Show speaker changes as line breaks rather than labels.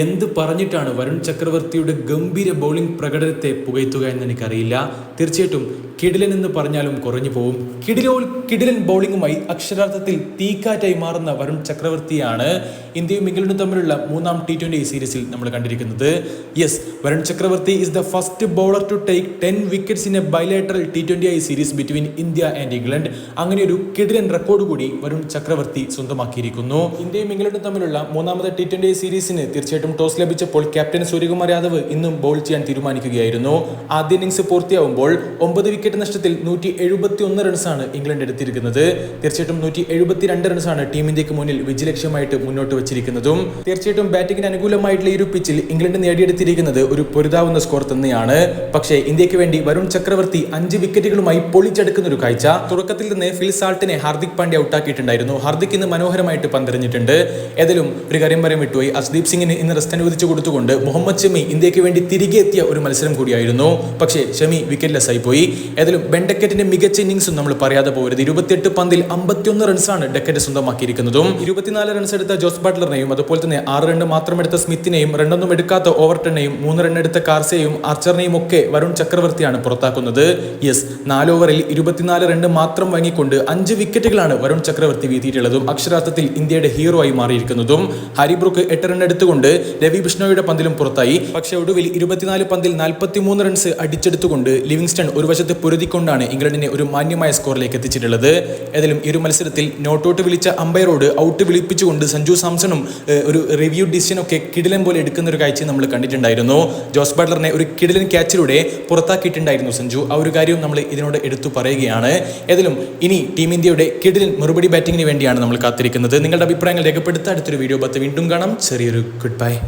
എന്ത് പറഞ്ഞിട്ടാണ് വരുൺ ചക്രവർത്തിയുടെ ഗംഭീര ബൗളിംഗ് പ്രകടനത്തെ പുകയ്ത്തുക എന്ന് എനിക്കറിയില്ല തീർച്ചയായിട്ടും കിടിലൻ എന്ന് പറഞ്ഞാലും കുറഞ്ഞു പോവും. കിടിലോ കിടിലൻ ബൗളിംഗുമായി അക്ഷരാർത്ഥത്തിൽ തീക്കാറ്റായി മാറുന്ന വരുൺ ചക്രവർത്തിയാണ് ഇന്ത്യയും ഇംഗ്ലണ്ടും തമ്മിലുള്ള മൂന്നാം ടി ട്വന്റി സീരീസിൽ നമ്മൾ കണ്ടിരിക്കുന്നത്. Yes Varun Chakravarthy is the first bowler to take ten wickets in a bilateral T twenty I series between India and England അങ്ങനെ ഒരു കിടിലൻ റെക്കോർഡ് കൂടി വരുൺ ചക്രവർത്തി സ്വന്തമാക്കിയിരിക്കുന്നു. ഇന്ത്യയും ഇംഗ്ലണ്ടും തമ്മിലുള്ള മൂന്നാമത്തെ ടി ട്വന്റി സീരീസിന് തീർച്ചയായിട്ടും ടോസ് ലഭിച്ചപ്പോൾ ക്യാപ്റ്റൻ സൂര്യകുമാർ യാദവ് ഇന്നും ബോൾ ചെയ്യാൻ തീരുമാനിക്കുകയായിരുന്നു. ആദ്യ ഇന്നിംഗ്സ് പൂർത്തിയാവുമ്പോൾ ഒമ്പത് വിക്കറ്റ് നഷ്ടത്തിൽ നൂറ്റി എഴുപത്തി ഒന്ന് റൺസാണ് ഇംഗ്ലണ്ട് എടുത്തിരിക്കുന്നത്. തീർച്ചയായിട്ടും നൂറ്റി എഴുപത്തി രണ്ട് റൺസാണ് ടീം ഇന്ത്യയ്ക്ക് മുന്നിൽ വിജയലക്ഷ്യമായിട്ട് മുന്നോട്ട് വെച്ചിരിക്കുന്നതും. തീർച്ചയായിട്ടും ബാറ്റിംഗിന് അനുകൂലമായിട്ടുള്ള ഒരു പിച്ചിൽ ഇംഗ്ലണ്ട് നേടിയെടുത്തിരിക്കുന്നത് ഒരു പൊരുതാവുന്ന സ്കോർ തന്നെയാണ്. പക്ഷേ ഇന്ത്യയ്ക്ക് വേണ്ടി വരുൺ ചക്രവർത്തി അഞ്ച് വിക്കറ്റുകളുമായി പൊളിച്ചെടുക്കുന്ന ഒരു കാഴ്ച തുടക്കത്തിൽ നിന്ന് ഫിൽ സാൾട്ടിനെ ഹാർദിക് പാണ്ഡ്യ ഔട്ടാക്കിയിട്ടുണ്ടായിരുന്നു. ഹാർദിക് ഇന്ന് മനോഹരമായിട്ട് പന്തെറിഞ്ഞിട്ടുണ്ട്. ഏതായാലും ഒരു കാര്യം പറയാൻ വിട്ടുപോയി. അസ്ദീപ് സിംഗിന് ഇന്ന് റെസ്റ്റ് അനുവദിച്ചു കൊടുത്തുകൊണ്ട് മുഹമ്മദ് ഷമി ഇന്ത്യയ്ക്ക് വേണ്ടി തിരികെ എത്തിയ ഒരു മത്സരം കൂടിയായിരുന്നു. പക്ഷേ ഷമി വിക്കറ്റ്ലെസ് ആയി പോയി ഏതായാലും ബെൻഡക്കറ്റിന്റെ മികച്ച ഇന്നിംഗ്സും നമ്മൾ പറയാതെ പോകരുത്. ഇരുപത്തിയെട്ട് പന്തിൽ അമ്പത്തിയൊന്ന് റൺസാണ് ഡക്കറ്റ് സ്വന്തമാക്കിയിരിക്കുന്നതും. ഇരുപത്തിനാല് റൺസ് എടുത്ത ജോസ് ബട്ട്ലറിനെയും അതുപോലെ തന്നെ ആറ് റൺ മാത്രം എടുത്ത സ്മിത്തിനെയും റണ്ണൊന്നും എടുക്കാത്ത ഓവർട്ടനെയും മൂന്ന് റൺ എടുത്ത കാർസയെയും ആർച്ചറിനെയും ഒക്കെ വരുൺ ചക്രവർത്തിയാണ് പുറത്താക്കുന്നത്. യെസ് നാല് ഓവറിൽ ഇരുപത്തിനാല് റൺ മാത്രം വാങ്ങിക്കൊണ്ട് അഞ്ച് വിക്കറ്റുകളാണ് വരുൺ ചക്രവർത്തി വീതിയിട്ടുള്ളതും അക്ഷരാർത്ഥത്തിൽ ഇന്ത്യയുടെ ഹീറോ ആയി മാറിയിരിക്കുന്നതും. ഹരിബ്രുക്ക് എട്ട് റൺ എടുത്തുകൊണ്ട് രവി ബിഷ്ണോയുടെ പന്തിലും പുറത്തായി. പക്ഷേ ഒടുവിൽ ഇരുപത്തിനാല് പന്തിൽ നാൽപ്പത്തി മൂന്ന് റൺസ് അടിച്ചെടുത്തുകൊണ്ട് ലിവിങ്സ്റ്റൺ ഒരു വശത്ത് പൊരുതിക്കൊണ്ടാണ് ഇംഗ്ലണ്ടിനെ ഒരു മാന്യമായ സ്കോറിലേക്ക് എത്തിച്ചിട്ടുള്ളത്. ഏതായാലും ഈ ഒരു മത്സരത്തിൽ നോട്ട് ഔട്ട് വിളിച്ച അമ്പയറോട് ഔട്ട് വിളിപ്പിച്ചുകൊണ്ട് സഞ്ജു സാംസണും ഒരു റിവ്യൂ ഡിസിഷൻ ഒക്കെ കിടിലൻ പോലെ എടുക്കുന്ന ഒരു കാഴ്ച നമ്മൾ കണ്ടിട്ടുണ്ടായിരുന്നു. ജോസ് ബട്ട്ലറിനെ ഒരു കിടിലൻ ക്യാച്ചിലൂടെ പുറത്താക്കിയിട്ടുണ്ടായിരുന്നു സഞ്ജു. ആ ഒരു കാര്യവും നമ്മൾ ഇതിനോട് എടുത്തു പറയുകയാണ്. ഏതായാലും ഇനി ടീം ഇന്ത്യയുടെ കിടിലൻ മറുപടി ബാറ്റിംഗിന് വേണ്ടിയാണ് നമ്മൾ കാത്തിരിക്കുന്നത്. നിങ്ങളുടെ അഭിപ്രായങ്ങൾ രേഖപ്പെടുത്ത അടുത്തൊരു വീഡിയോ പത്ത് വീണ്ടും കാണാം. ചെറിയൊരു ഗുഡ് ไป